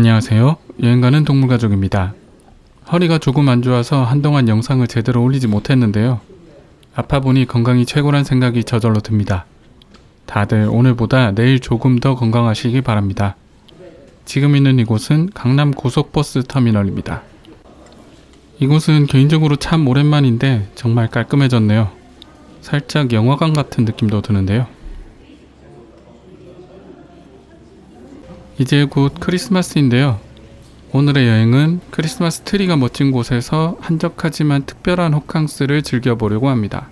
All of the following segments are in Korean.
안녕하세요. 여행가는 동물가족입니다. 허리가 조금 안 좋아서 한동안 영상을 제대로 올리지 못했는데요. 아파 보니 건강이 최고란 생각이 저절로 듭니다. 다들 오늘보다 내일 조금 더 건강하시기 바랍니다. 지금 있는 이곳은 강남 고속버스 터미널입니다. 이곳은 개인적으로 참 오랜만인데 정말 깔끔해졌네요. 살짝 영화관 같은 느낌도 드는데요. 이제 곧 크리스마스인데요. 오늘의 여행은 크리스마스 트리가 멋진 곳에서 한적하지만 특별한 호캉스를 즐겨보려고 합니다.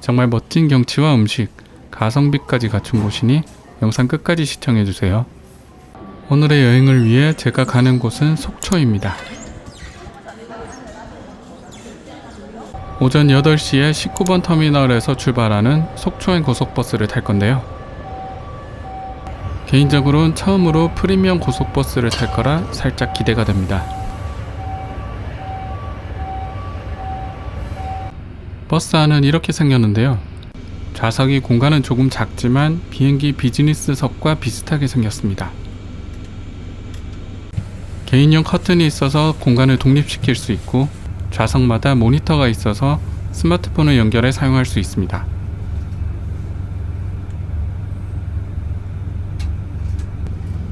정말 멋진 경치와 음식, 가성비까지 갖춘 곳이니 영상 끝까지 시청해주세요. 오늘의 여행을 위해 제가 가는 곳은 속초입니다. 오전 8시에 19번 터미널에서 출발하는 속초행 고속버스를 탈 건데요. 개인적으로는 처음으로 프리미엄 고속버스를 탈 거라 살짝 기대가 됩니다. 버스 안은 이렇게 생겼는데요. 좌석이 공간은 조금 작지만 비행기 비즈니스석과 비슷하게 생겼습니다. 개인용 커튼이 있어서 공간을 독립시킬 수 있고 좌석마다 모니터가 있어서 스마트폰을 연결해 사용할 수 있습니다.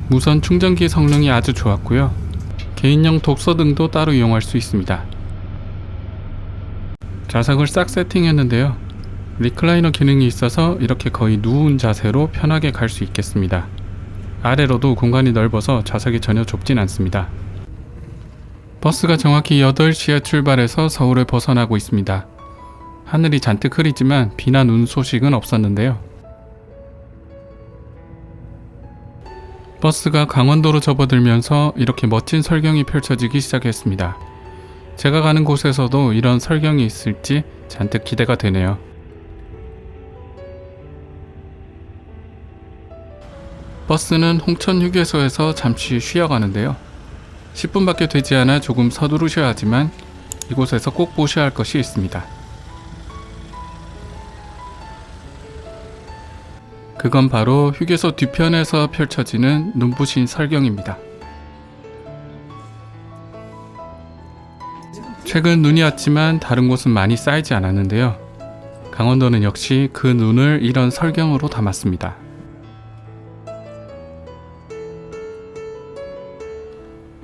무선 충전기 성능이 아주 좋았고요. 개인용 독서 등도 따로 이용할 수 있습니다. 좌석을 싹 세팅했는데요. 리클라이너 기능이 있어서 이렇게 거의 누운 자세로 편하게 갈 수 있겠습니다. 아래로도 공간이 넓어서 좌석이 전혀 좁진 않습니다. 버스가 정확히 8시에 출발해서 서울을 벗어나고 있습니다. 하늘이 잔뜩 흐리지만 비나 눈 소식은 없었는데요. 버스가 강원도로 접어들면서 이렇게 멋진 설경이 펼쳐지기 시작했습니다. 제가 가는 곳에서도 이런 설경이 있을지 잔뜩 기대가 되네요. 버스는 홍천 휴게소에서 잠시 쉬어가는데요. 10분밖에 되지 않아 조금 서두르셔야 하지만 이곳에서 꼭 보셔야 할 것이 있습니다. 그건 바로 휴게소 뒤편에서 펼쳐지는 눈부신 설경입니다. 최근 눈이 왔지만 다른 곳은 많이 쌓이지 않았는데요. 강원도는 역시 그 눈을 이런 설경으로 담았습니다.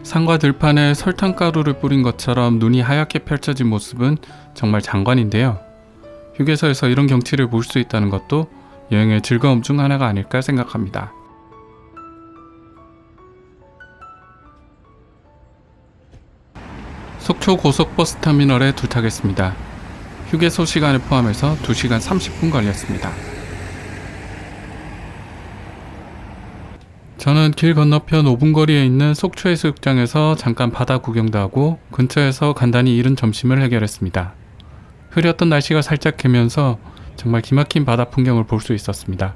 산과 들판에 설탕가루를 뿌린 것처럼 눈이 하얗게 펼쳐진 모습은 정말 장관인데요. 휴게소에서 이런 경치를 볼 수 있다는 것도 여행의 즐거움 중 하나가 아닐까 생각합니다. 속초 고속버스 터미널에 도착했습니다. 휴게소 시간을 포함해서 2시간 30분 걸렸습니다. 저는 길 건너편 5분 거리에 있는 속초 해수욕장에서 잠깐 바다 구경도 하고 근처에서 간단히 이른 점심을 해결했습니다. 흐렸던 날씨가 살짝 개면서 정말 기막힌 바다 풍경을 볼 수 있었습니다.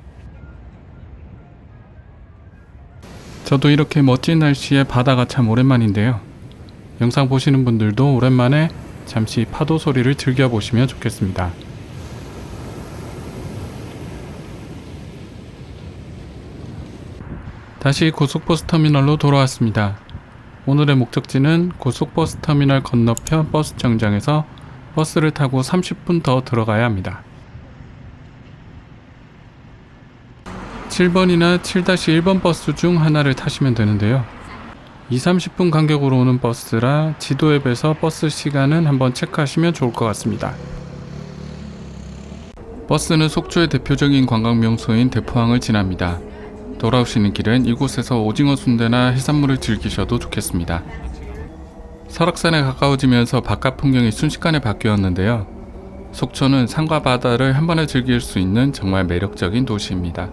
저도 이렇게 멋진 날씨에 바다가 참 오랜만인데요. 영상 보시는 분들도 오랜만에 잠시 파도 소리를 즐겨보시면 좋겠습니다. 다시 고속버스 터미널로 돌아왔습니다. 오늘의 목적지는 고속버스 터미널 건너편 버스 정장에서 버스를 타고 30분 더 들어가야 합니다. 7번이나 7-1번 버스 중 하나를 타시면 되는데요. 2, 30분 간격으로 오는 버스라 지도 앱에서 버스 시간은 한번 체크하시면 좋을 것 같습니다. 버스는 속초의 대표적인 관광 명소인 대포항을 지납니다. 돌아오시는 길은 이곳에서 오징어 순대나 해산물을 즐기셔도 좋겠습니다. 설악산에 가까워지면서 바깥 풍경이 순식간에 바뀌었는데요. 속초는 산과 바다를 한 번에 즐길 수 있는 정말 매력적인 도시입니다.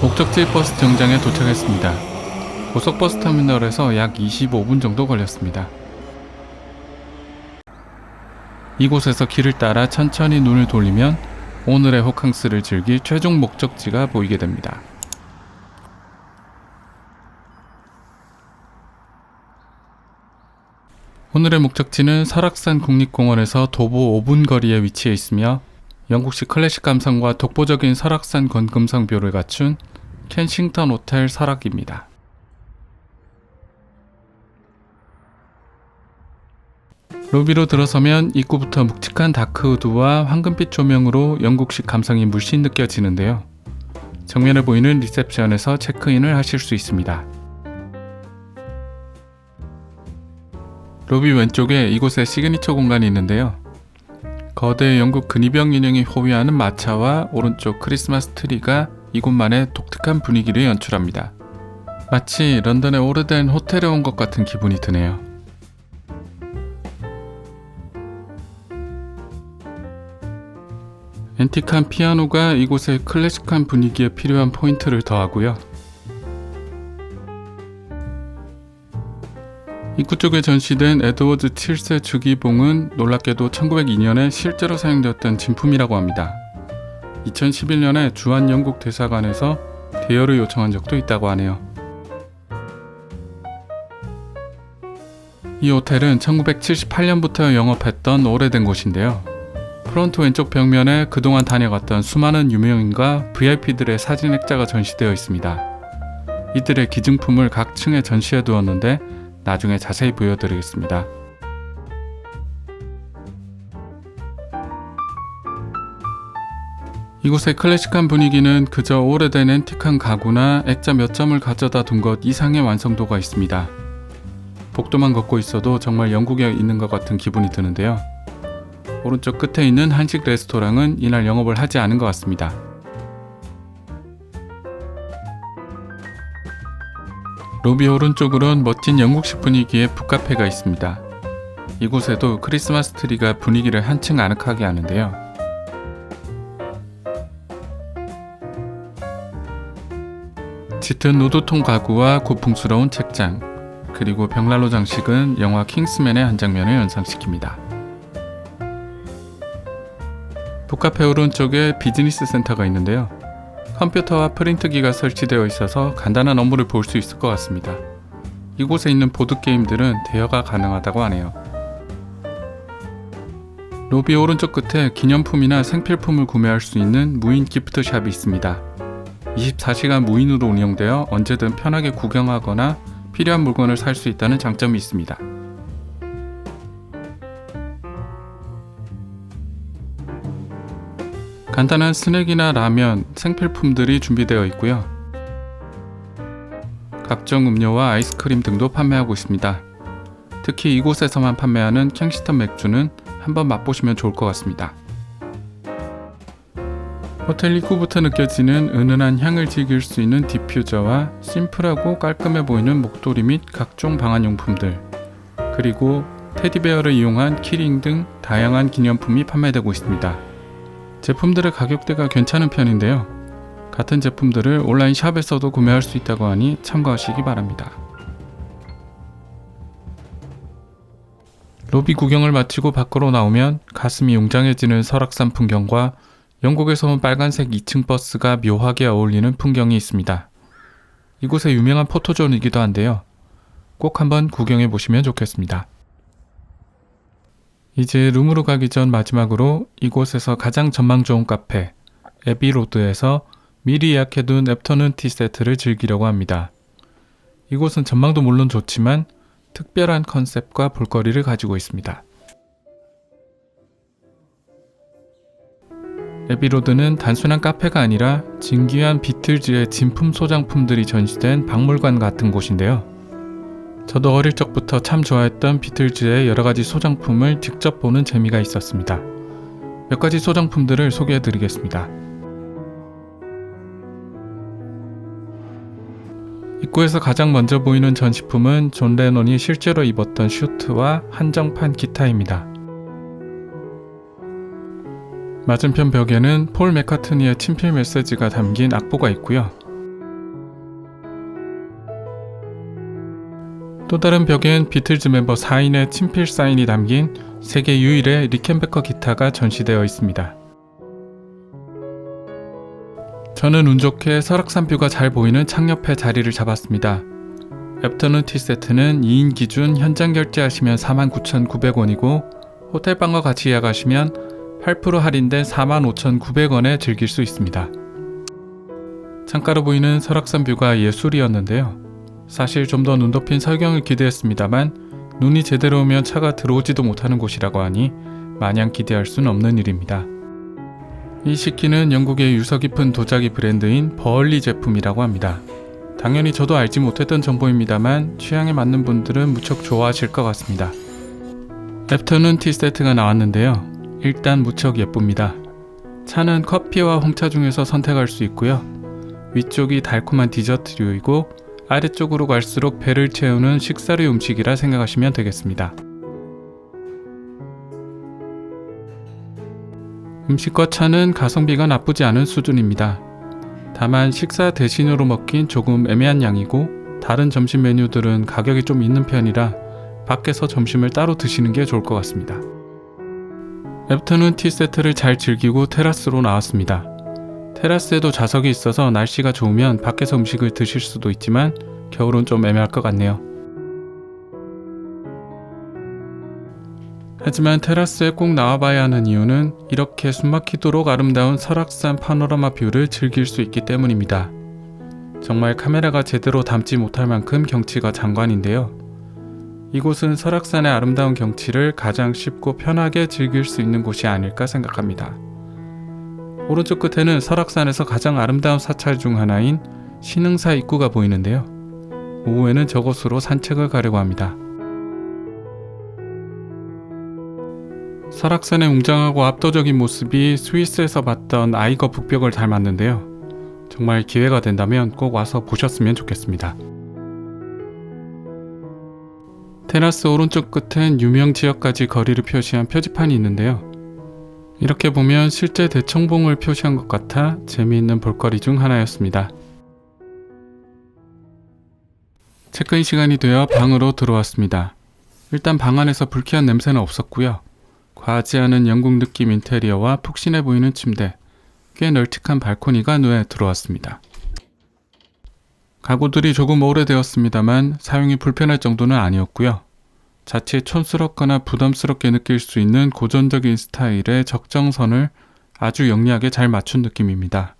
목적지 버스 정장에 도착했습니다. 고속버스 터미널에서 약 25분 정도 걸렸습니다. 이곳에서 길을 따라 천천히 눈을 돌리면 오늘의 호캉스를 즐길 최종 목적지가 보이게 됩니다. 오늘의 목적지는 설악산 국립공원에서 도보 5분 거리에 위치해 있으며 영국식 클래식 감성과 독보적인 설악산 건금성묘를 갖춘 켄싱턴 호텔 설악입니다. 로비로 들어서면 입구부터 묵직한 다크우드와 황금빛 조명으로 영국식 감성이 물씬 느껴지는데요. 정면에 보이는 리셉션에서 체크인을 하실 수 있습니다. 로비 왼쪽에 이곳에 시그니처 공간이 있는데요. 거대 영국 근위병 인형이 호위하는 마차와 오른쪽 크리스마스 트리가 이곳만의 독특한 분위기를 연출합니다. 마치 런던의 오래된 호텔에 온 것 같은 기분이 드네요. 앤틱한 피아노가 이곳의 클래식한 분위기에 필요한 포인트를 더하고요. 입구 쪽에 전시된 에드워드 7세 주기봉은 놀랍게도 1902년에 실제로 사용되었던 진품이라고 합니다. 2011년에 주한 영국 대사관에서 대여를 요청한 적도 있다고 하네요. 이 호텔은 1978년부터 영업했던 오래된 곳인데요. 프론트 왼쪽 벽면에 그동안 다녀갔던 수많은 유명인과 VIP들의 사진 액자가 전시되어 있습니다. 이들의 기증품을 각 층에 전시해 두었는데 나중에 자세히 보여드리겠습니다. 이곳의 클래식한 분위기는 그저 오래된 앤틱한 가구나 액자 몇 점을 가져다 둔 것 이상의 완성도가 있습니다. 복도만 걷고 있어도 정말 영국에 있는 것 같은 기분이 드는데요. 오른쪽 끝에 있는 한식 레스토랑은 이날 영업을 하지 않은 것 같습니다. 로비 오른쪽으론 멋진 영국식 분위기의 북카페가 있습니다. 이곳에도 크리스마스 트리가 분위기를 한층 아늑하게 하는데요. 짙은 우드통 가구와 고풍스러운 책장, 그리고 벽난로 장식은 영화 킹스맨의 한 장면을 연상시킵니다. 북카페 오른쪽에 비즈니스 센터가 있는데요. 컴퓨터와 프린트기가 설치되어 있어서 간단한 업무를 볼 수 있을 것 같습니다. 이곳에 있는 보드게임들은 대여가 가능하다고 하네요. 로비 오른쪽 끝에 기념품이나 생필품을 구매할 수 있는 무인 기프트샵이 있습니다. 24시간 무인으로 운영되어 언제든 편하게 구경하거나 필요한 물건을 살 수 있다는 장점이 있습니다. 간단한 스낵이나 라면, 생필품들이 준비되어 있고요. 각종 음료와 아이스크림 등도 판매하고 있습니다. 특히 이곳에서만 판매하는 캥시턴 맥주는 한번 맛보시면 좋을 것 같습니다. 호텔 입구부터 느껴지는 은은한 향을 즐길 수 있는 디퓨저와 심플하고 깔끔해 보이는 목도리 및 각종 방한용품들, 그리고 테디베어를 이용한 키링 등 다양한 기념품이 판매되고 있습니다. 제품들의 가격대가 괜찮은 편인데요. 같은 제품들을 온라인 샵에서도 구매할 수 있다고 하니 참고하시기 바랍니다. 로비 구경을 마치고 밖으로 나오면 가슴이 웅장해지는 설악산 풍경과 영국에서 온 빨간색 2층 버스가 묘하게 어울리는 풍경이 있습니다. 이곳의 유명한 포토존이기도 한데요. 꼭 한번 구경해 보시면 좋겠습니다. 이제 룸으로 가기 전 마지막으로 이곳에서 가장 전망 좋은 카페 에비로드에서 미리 예약해둔 애프터눈 티 세트를 즐기려고 합니다. 이곳은 전망도 물론 좋지만 특별한 컨셉과 볼거리를 가지고 있습니다. 에비로드는 단순한 카페가 아니라 진귀한 비틀즈의 진품 소장품들이 전시된 박물관 같은 곳인데요. 저도 어릴 적부터 참 좋아했던 비틀즈의 여러 가지 소장품을 직접 보는 재미가 있었습니다. 몇 가지 소장품들을 소개해 드리겠습니다. 입구에서 가장 먼저 보이는 전시품은 존 레논이 실제로 입었던 슈트와 한정판 기타입니다. 맞은편 벽에는 폴 맥카트니의 친필 메시지가 담긴 악보가 있고요. 또 다른 벽엔 비틀즈 멤버 4인의 친필 사인이 담긴 세계 유일의 리켄베커 기타가 전시되어 있습니다. 저는 운 좋게 설악산 뷰가 잘 보이는 창 옆에 자리를 잡았습니다. 애프터눈 티 세트는 2인 기준 현장 결제하시면 49,900원이고 호텔방과 같이 예약하시면 8% 할인된 45,900원에 즐길 수 있습니다. 창가로 보이는 설악산 뷰가 예술이었는데요. 사실 좀 더 눈 덮인 설경을 기대했습니다만 눈이 제대로 오면 차가 들어오지도 못하는 곳이라고 하니 마냥 기대할 수는 없는 일입니다. 이 식기는 영국의 유서 깊은 도자기 브랜드인 버얼리 제품이라고 합니다. 당연히 저도 알지 못했던 정보입니다만 취향에 맞는 분들은 무척 좋아하실 것 같습니다. 애프터눈 티 세트가 나왔는데요. 일단 무척 예쁩니다. 차는 커피와 홍차 중에서 선택할 수 있고요. 위쪽이 달콤한 디저트류이고 아래쪽으로 갈수록 배를 채우는 식사류 음식이라 생각하시면 되겠습니다. 음식과 차는 가성비가 나쁘지 않은 수준입니다. 다만 식사 대신으로 먹긴 조금 애매한 양이고 다른 점심 메뉴들은 가격이 좀 있는 편이라 밖에서 점심을 따로 드시는 게 좋을 것 같습니다. 애프터눈 티 세트를 잘 즐기고 테라스로 나왔습니다. 테라스에도 좌석이 있어서 날씨가 좋으면 밖에서 음식을 드실 수도 있지만 겨울은 좀 애매할 것 같네요. 하지만 테라스에 꼭 나와봐야 하는 이유는 이렇게 숨막히도록 아름다운 설악산 파노라마 뷰를 즐길 수 있기 때문입니다. 정말 카메라가 제대로 담지 못할 만큼 경치가 장관인데요. 이곳은 설악산의 아름다운 경치를 가장 쉽고 편하게 즐길 수 있는 곳이 아닐까 생각합니다. 오른쪽 끝에는 설악산에서 가장 아름다운 사찰 중 하나인 신흥사 입구가 보이는데요. 오후에는 저곳으로 산책을 가려고 합니다. 설악산의 웅장하고 압도적인 모습이 스위스에서 봤던 아이거 북벽을 닮았는데요. 정말 기회가 된다면 꼭 와서 보셨으면 좋겠습니다. 테라스 오른쪽 끝엔 유명 지역까지 거리를 표시한 표지판이 있는데요. 이렇게 보면 실제 대청봉을 표시한 것 같아 재미있는 볼거리 중 하나였습니다. 체크인 시간이 되어 방으로 들어왔습니다. 일단 방 안에서 불쾌한 냄새는 없었고요. 과하지 않은 영국 느낌 인테리어와 푹신해 보이는 침대, 꽤 널찍한 발코니가 눈에 들어왔습니다. 가구들이 조금 오래되었습니다만 사용이 불편할 정도는 아니었고요. 자칫 촌스럽거나 부담스럽게 느낄 수 있는 고전적인 스타일의 적정선을 아주 영리하게 잘 맞춘 느낌입니다.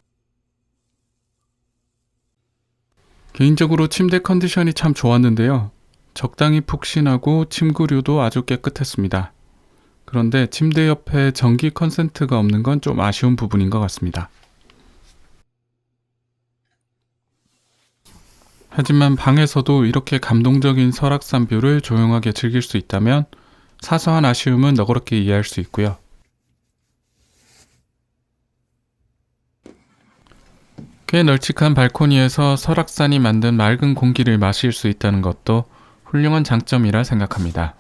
개인적으로 침대 컨디션이 참 좋았는데요. 적당히 푹신하고 침구류도 아주 깨끗했습니다. 그런데 침대 옆에 전기 컨센트가 없는 건 좀 아쉬운 부분인 것 같습니다. 하지만 방에서도 이렇게 감동적인 설악산 뷰를 조용하게 즐길 수 있다면 사소한 아쉬움은 너그럽게 이해할 수 있고요. 꽤 널찍한 발코니에서 설악산이 만든 맑은 공기를 마실 수 있다는 것도 훌륭한 장점이라 생각합니다.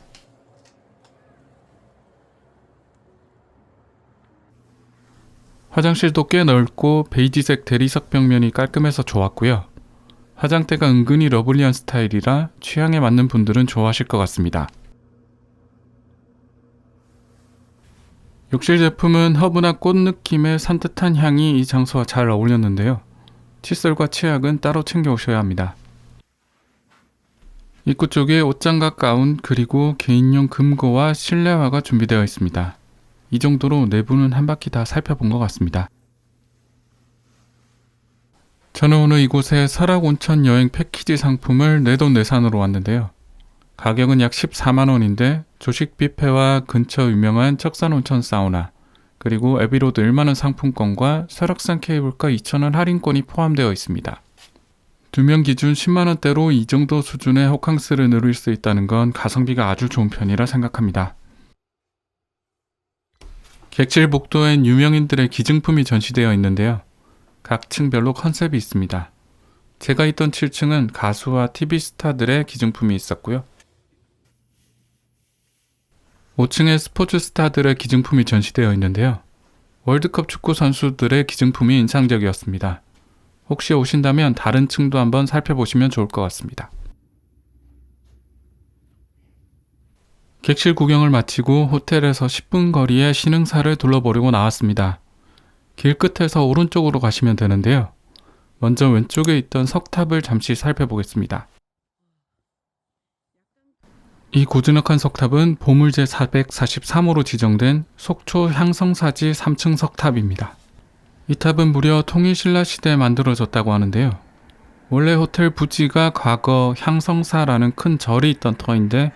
화장실도 꽤 넓고 베이지색 대리석 벽면이 깔끔해서 좋았고요. 화장대가 은근히 러블리한 스타일이라 취향에 맞는 분들은 좋아하실 것 같습니다. 욕실 제품은 허브나 꽃 느낌의 산뜻한 향이 이 장소와 잘 어울렸는데요. 칫솔과 치약은 따로 챙겨 오셔야 합니다. 입구 쪽에 옷장과 가운 그리고 개인용 금고와 실내화가 준비되어 있습니다. 이 정도로 내부는 한 바퀴 다 살펴본 것 같습니다. 저는 오늘 이곳에 설악 온천 여행 패키지 상품을 내돈내산으로 왔는데요. 가격은 약 14만 원인데 조식 뷔페와 근처 유명한 척산 온천 사우나 그리고 에비로드 1만원 상품권과 설악산 케이블카 2,000원 할인권이 포함되어 있습니다. 두 명 기준 10만원대로 이 정도 수준의 호캉스를 누릴 수 있다는 건 가성비가 아주 좋은 편이라 생각합니다. 객실 복도엔 유명인들의 기증품이 전시되어 있는데요. 각 층별로 컨셉이 있습니다. 제가 있던 7층은 가수와 TV 스타들의 기증품이 있었고요. 5층에 스포츠 스타들의 기증품이 전시되어 있는데요. 월드컵 축구 선수들의 기증품이 인상적이었습니다. 혹시 오신다면 다른 층도 한번 살펴보시면 좋을 것 같습니다. 객실 구경을 마치고 호텔에서 10분 거리의 신흥사를 둘러보려고 나왔습니다. 길 끝에서 오른쪽으로 가시면 되는데요. 먼저 왼쪽에 있던 석탑을 잠시 살펴보겠습니다. 이 고즈넉한 석탑은 보물제 443호로 지정된 속초 향성사지 3층 석탑입니다. 이 탑은 무려 통일신라 시대에 만들어졌다고 하는데요. 원래 호텔 부지가 과거 향성사라는 큰 절이 있던 터인데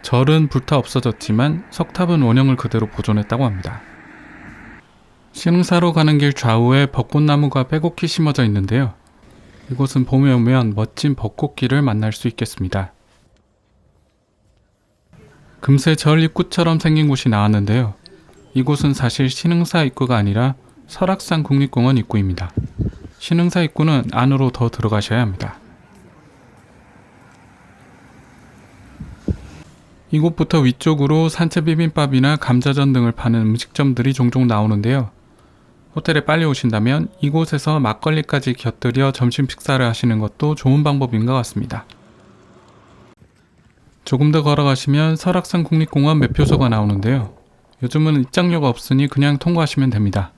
절은 불타 없어졌지만 석탑은 원형을 그대로 보존했다고 합니다. 신흥사로 가는 길 좌우에 벚꽃나무가 빼곡히 심어져 있는데요. 이곳은 봄에 오면 멋진 벚꽃길을 만날 수 있겠습니다. 금세 절 입구처럼 생긴 곳이 나왔는데요. 이곳은 사실 신흥사 입구가 아니라 설악산 국립공원 입구입니다. 신흥사 입구는 안으로 더 들어가셔야 합니다. 이곳부터 위쪽으로 산채 비빔밥이나 감자전 등을 파는 음식점들이 종종 나오는데요. 호텔에 빨리 오신다면 이곳에서 막걸리까지 곁들여 점심 식사를 하시는 것도 좋은 방법인 것 같습니다. 조금 더 걸어가시면 설악산 국립공원 매표소가 나오는데요. 요즘은 입장료가 없으니 그냥 통과하시면 됩니다.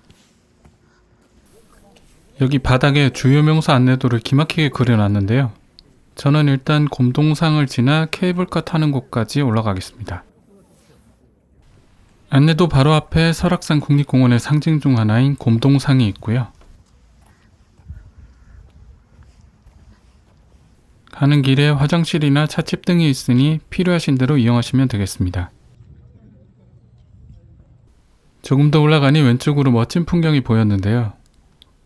여기 바닥에 주요 명소 안내도를 기막히게 그려놨는데요. 저는 일단 곰동상을 지나 케이블카 타는 곳까지 올라가겠습니다. 안내도 바로 앞에 설악산 국립공원의 상징 중 하나인 곰동상이 있고요. 가는 길에 화장실이나 찻집 등이 있으니 필요하신 대로 이용하시면 되겠습니다. 조금 더 올라가니 왼쪽으로 멋진 풍경이 보였는데요.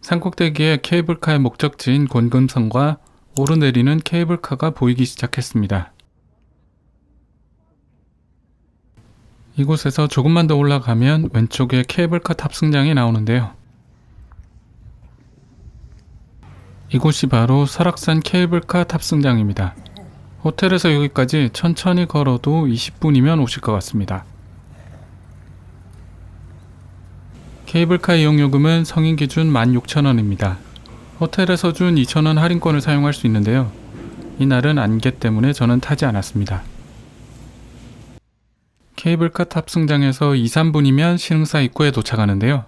산꼭대기에 케이블카의 목적지인 곤금성과 오르내리는 케이블카가 보이기 시작했습니다. 이곳에서 조금만 더 올라가면 왼쪽에 케이블카 탑승장이 나오는데요. 이곳이 바로 설악산 케이블카 탑승장입니다. 호텔에서 여기까지 천천히 걸어도 20분이면 오실 것 같습니다. 케이블카 이용 요금은 성인 기준 16,000원입니다. 호텔에서 준 2,000원 할인권을 사용할 수 있는데요. 이날은 안개 때문에 저는 타지 않았습니다. 케이블카 탑승장에서 2, 3분이면 신흥사 입구에 도착하는데요.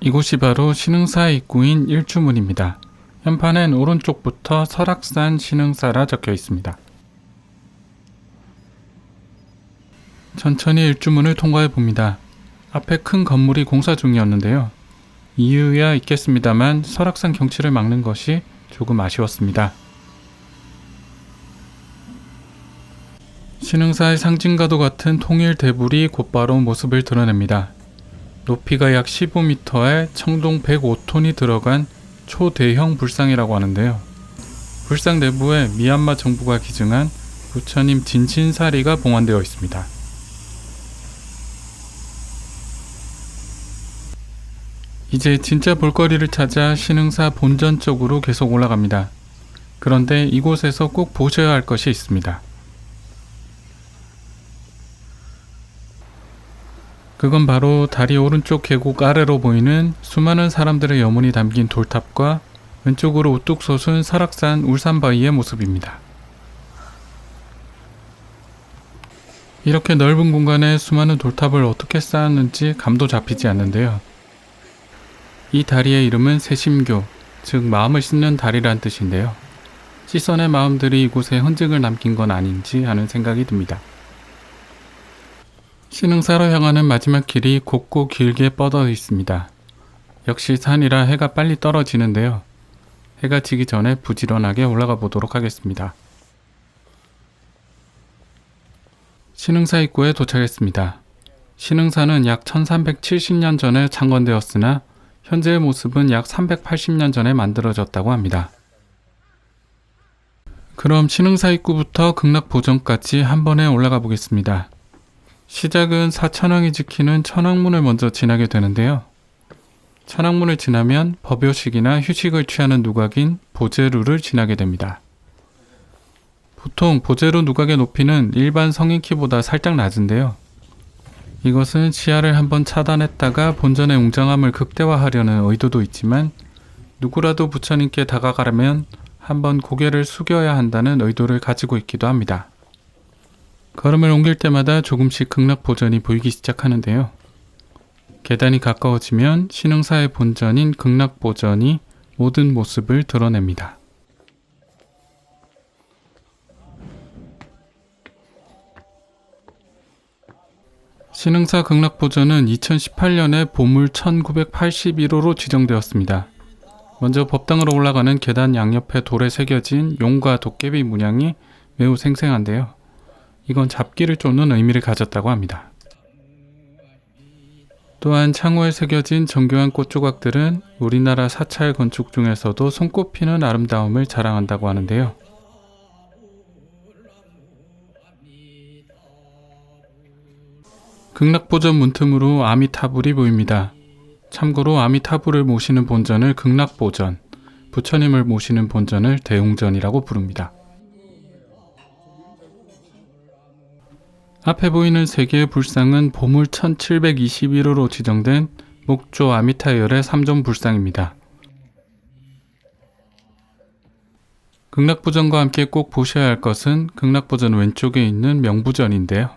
이곳이 바로 신흥사 입구인 일주문입니다. 현판엔 오른쪽부터 설악산 신흥사라 적혀 있습니다. 천천히 일주문을 통과해 봅니다. 앞에 큰 건물이 공사 중이었는데요. 이유야 있겠습니다만 설악산 경치를 막는 것이 조금 아쉬웠습니다. 신흥사의 상징과도 같은 통일 대불이 곧바로 모습을 드러냅니다. 높이가 약 15m에 청동 105톤이 들어간 초대형 불상이라고 하는데요. 불상 내부에 미얀마 정부가 기증한 부처님 진신사리가 봉안되어 있습니다. 이제 진짜 볼거리를 찾아 신흥사 본전 쪽으로 계속 올라갑니다. 그런데 이곳에서 꼭 보셔야 할 것이 있습니다. 그건 바로 다리 오른쪽 계곡 아래로 보이는 수많은 사람들의 염원이 담긴 돌탑과 왼쪽으로 우뚝 솟은 설악산 울산바위의 모습입니다. 이렇게 넓은 공간에 수많은 돌탑을 어떻게 쌓았는지 감도 잡히지 않는데요. 이 다리의 이름은 세심교, 즉 마음을 씻는 다리란 뜻인데요. 시선의 마음들이 이곳에 흔적을 남긴 건 아닌지 하는 생각이 듭니다. 신흥사로 향하는 마지막 길이 곱고 길게 뻗어 있습니다. 역시 산이라 해가 빨리 떨어지는데요. 해가 지기 전에 부지런하게 올라가 보도록 하겠습니다. 신흥사 입구에 도착했습니다. 신흥사는 약 1370년 전에 창건되었으나 현재의 모습은 약 380년 전에 만들어졌다고 합니다. 그럼 신흥사 입구부터 극락 보전까지 한 번에 올라가 보겠습니다. 시작은 사천왕이 지키는 천왕문을 먼저 지나게 되는데요. 천왕문을 지나면 법요식이나 휴식을 취하는 누각인 보제루를 지나게 됩니다. 보통 보제루 누각의 높이는 일반 성인 키보다 살짝 낮은데요. 이것은 시야를 한번 차단했다가 본전의 웅장함을 극대화하려는 의도도 있지만 누구라도 부처님께 다가가려면 한번 고개를 숙여야 한다는 의도를 가지고 있기도 합니다. 걸음을 옮길 때마다 조금씩 극락 보전이 보이기 시작하는데요. 계단이 가까워지면 신흥사의 본전인 극락 보전이 모든 모습을 드러냅니다. 신흥사 극락보전은 2018년에 보물 1981호로 지정되었습니다. 먼저 법당으로 올라가는 계단 양옆에 돌에 새겨진 용과 도깨비 문양이 매우 생생한데요. 이건 잡기를 쫓는 의미를 가졌다고 합니다. 또한 창호에 새겨진 정교한 꽃 조각들은 우리나라 사찰 건축 중에서도 손꼽히는 아름다움을 자랑한다고 하는데요. 극락보전 문틈으로 아미타불이 보입니다. 참고로 아미타불을 모시는 본전을 극락보전, 부처님을 모시는 본전을 대웅전이라고 부릅니다. 앞에 보이는 세 개의 불상은 보물 1721호로 지정된 목조 아미타열의 3종 불상입니다. 극락부전과 함께 꼭 보셔야 할 것은 극락부전 왼쪽에 있는 명부전인데요.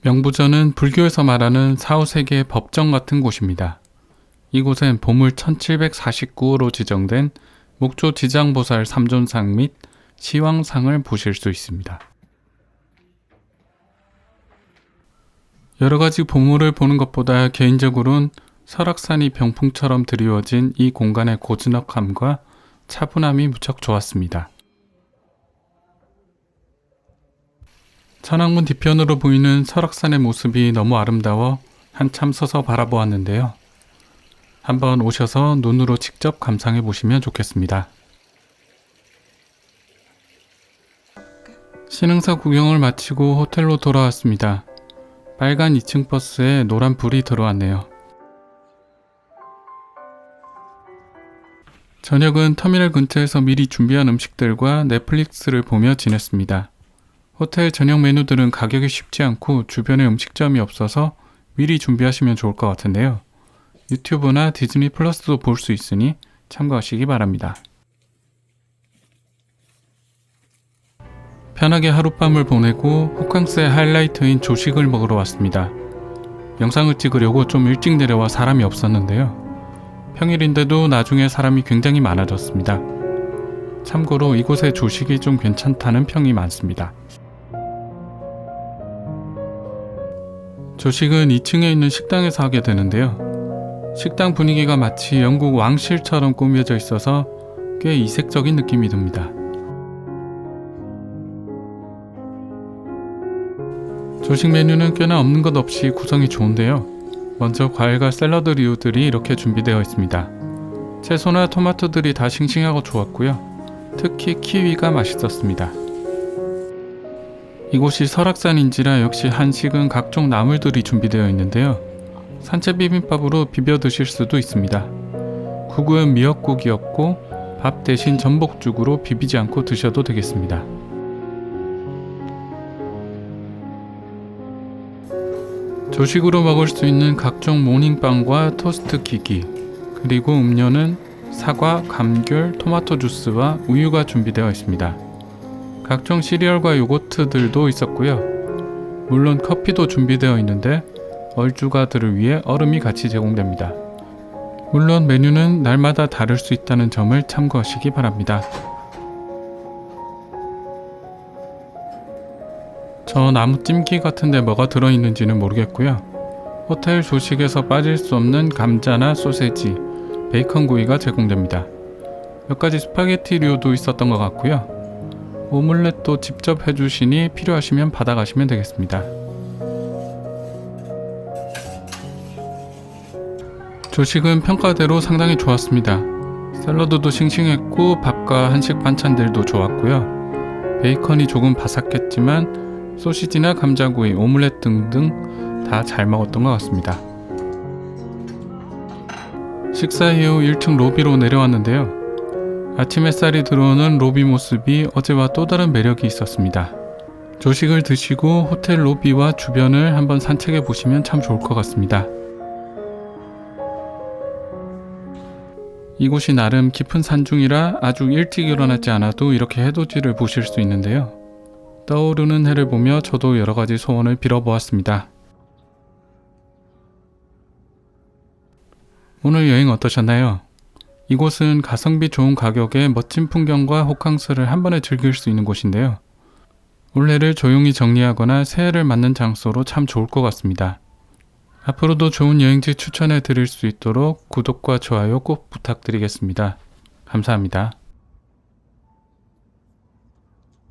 명부전은 불교에서 말하는 사후세계의 법정 같은 곳입니다. 이곳엔 보물 1749호로 지정된 목조 지장보살 삼존상 및 시황상을 보실 수 있습니다. 여러 가지 보물을 보는 것보다 개인적으로는 설악산이 병풍처럼 드리워진 이 공간의 고즈넉함과 차분함이 무척 좋았습니다. 천왕문 뒤편으로 보이는 설악산의 모습이 너무 아름다워 한참 서서 바라보았는데요. 한번 오셔서 눈으로 직접 감상해 보시면 좋겠습니다. 신흥사 구경을 마치고 호텔로 돌아왔습니다. 빨간 2층 버스에 노란 불이 들어왔네요. 저녁은 터미널 근처에서 미리 준비한 음식들과 넷플릭스를 보며 지냈습니다. 호텔 저녁 메뉴들은 가격이 쉽지 않고 주변에 음식점이 없어서 미리 준비하시면 좋을 것 같은데요. 유튜브나 디즈니 플러스도 볼 수 있으니 참고하시기 바랍니다. 편하게 하룻밤을 보내고 호캉스의 하이라이트인 조식을 먹으러 왔습니다. 영상을 찍으려고 좀 일찍 내려와 사람이 없었는데요. 평일인데도 나중에 사람이 굉장히 많아졌습니다. 참고로 이곳의 조식이 좀 괜찮다는 평이 많습니다. 조식은 2층에 있는 식당에서 하게 되는데요. 식당 분위기가 마치 영국 왕실처럼 꾸며져 있어서 꽤 이색적인 느낌이 듭니다. 조식 메뉴는 꽤나 없는 것 없이 구성이 좋은데요. 먼저 과일과 샐러드류들이 이렇게 준비되어 있습니다. 채소나 토마토들이 다 싱싱하고 좋았고요. 특히 키위가 맛있었습니다. 이곳이 설악산인지라 역시 한식은 각종 나물들이 준비되어 있는데요. 산채 비빔밥으로 비벼 드실 수도 있습니다. 국은 미역국이었고 밥 대신 전복죽으로 비비지 않고 드셔도 되겠습니다. 조식으로 먹을 수 있는 각종 모닝빵과 토스트 기기, 그리고 음료는 사과, 감귤, 토마토 주스와 우유가 준비되어 있습니다. 각종 시리얼과 요거트들도 있었고요. 물론 커피도 준비되어 있는데 얼주가들을 위해 얼음이 같이 제공됩니다. 물론 메뉴는 날마다 다를 수 있다는 점을 참고하시기 바랍니다. 저 나무 찜기 같은데 뭐가 들어있는지는 모르겠고요. 호텔 조식에서 빠질 수 없는 감자나 소세지, 베이컨 구이가 제공됩니다. 몇 가지 스파게티류도 있었던 것 같고요. 오믈렛도 직접 해주시니 필요하시면 받아가시면 되겠습니다. 조식은 평가대로 상당히 좋았습니다. 샐러드도 싱싱했고 밥과 한식 반찬들도 좋았고요. 베이컨이 조금 바삭했지만 소시지나 감자구이, 오믈렛 등등 다 잘 먹었던 것 같습니다. 식사 이후 1층 로비로 내려왔는데요. 아침 햇살이 들어오는 로비 모습이 어제와 또 다른 매력이 있었습니다. 조식을 드시고 호텔 로비와 주변을 한번 산책해 보시면 참 좋을 것 같습니다. 이곳이 나름 깊은 산중이라 아주 일찍 일어나지 않아도 이렇게 해돋이를 보실 수 있는데요. 떠오르는 해를 보며 저도 여러 가지 소원을 빌어보았습니다. 오늘 여행 어떠셨나요? 이곳은 가성비 좋은 가격에 멋진 풍경과 호캉스를 한 번에 즐길 수 있는 곳인데요. 올해를 조용히 정리하거나 새해를 맞는 장소로 참 좋을 것 같습니다. 앞으로도 좋은 여행지 추천해 드릴 수 있도록 구독과 좋아요 꼭 부탁드리겠습니다. 감사합니다.